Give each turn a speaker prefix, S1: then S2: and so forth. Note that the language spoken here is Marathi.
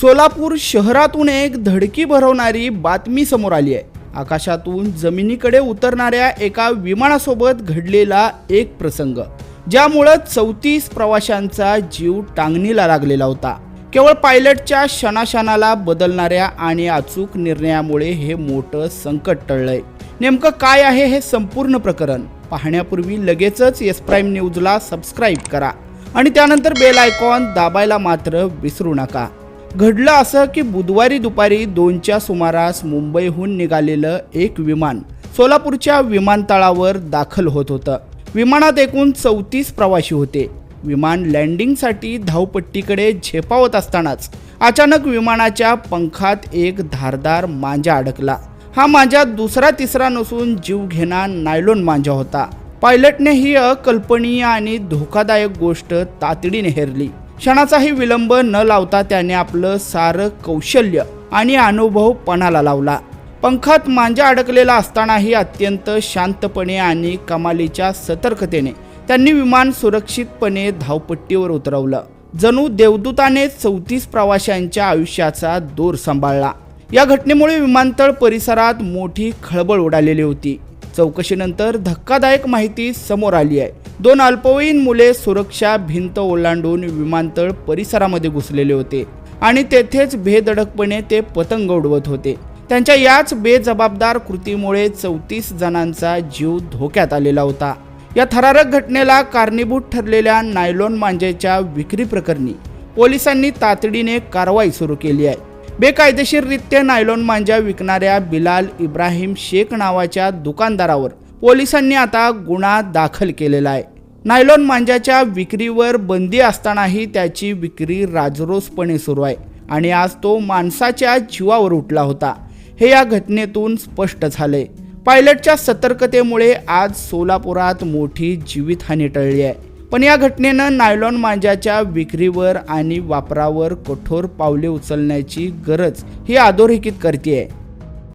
S1: सोलापूर शहरातून एक धडकी भरवणारी बातमी समोर आली आहे. आकाशातून जमिनीकडे उतरणाऱ्या एका विमानासोबत घडलेला एक प्रसंग ज्यामुळं चौतीस प्रवाशांचा जीव टांगणीला लागलेला होता. केवळ पायलटच्या क्षणाक्षणाला बदलणाऱ्या आणि अचूक निर्णयामुळे हे मोठं संकट टळलंय. नेमकं काय आहे हे संपूर्ण प्रकरण? पाहण्यापूर्वी लगेचच एस प्राईम न्यूजला सबस्क्राईब करा आणि त्यानंतर बेल आयकॉन दाबायला मात्र विसरू नका. घडलं असं की बुधवारी दुपारी दोनच्या सुमारास मुंबईहून निघालेलं एक विमान सोलापूरच्या विमानतळावर दाखल होत होतं. विमानात एकूण चौतीस प्रवासी होते. विमान लँडिंगसाठी धावपट्टीकडे झेपावत असतानाच अचानक विमानाच्या पंखात एक धारदार मांजा अडकला. हा मांजा दुसरा तिसरा नसून जीव घेणा नायलॉन मांजा होता. पायलटने ही अकल्पनीय आणि धोकादायक गोष्ट तातडीने हेरली. क्षणाचाही विलंब न लावता त्याने आपलं सारं कौशल्य आणि अनुभव पणाला लावला. पंखात मांजा अडकलेला असतानाही अत्यंत शांतपणे आणि कमालीच्या सतर्कतेने त्यांनी विमान सुरक्षितपणे धावपट्टीवर उतरवलं. जणू देवदूताने चौतीस प्रवाशांच्या आयुष्याचा दोर सांभाळला. या घटनेमुळे विमानतळ परिसरात मोठी खळबळ उडालेली होती. चौकशीनंतर धक्कादायक माहिती समोर आली आहे. दोन अल्पवयीन मुले सुरक्षा भिंत ओलांडून विमानतळ परिसरामध्ये घुसलेले होते आणि तेथेच बेधडकपणे ते पतंग उडवत होते. त्यांच्या याच बेजबाबदार कृतीमुळे चौतीस जणांचा जीव धोक्यात आलेला होता. या थरारक घटनेला कारणीभूत ठरलेल्या नायलॉन मांजेच्या विक्री प्रकरणी पोलिसांनी तातडीने कारवाई सुरू केली आहे. बेकायदेशीररित्या नायलॉन मांजा विकणाऱ्या बिलाल इब्राहिम शेख नावाच्या दुकानदारावर पोलिसांनी आता गुन्हा दाखल केलेला आहे. नायलॉन मांजाच्या विक्रीवर बंदी असतानाही त्याची विक्री राजरोसपणे सुरू आहे आणि आज तो माणसाच्या जीवावर उठला होता. हे या घटनेतून स्पष्ट झाले. पायलटच्या सतर्कतेमुळे आज सोलापुरात मोठी जीवितहानी टळली आहे. पण या घटनेनं नायलॉन मांजाच्या विक्रीवर आणि वापरावर कठोर पावले उचलण्याची गरज ही अधोरेखित करते आहे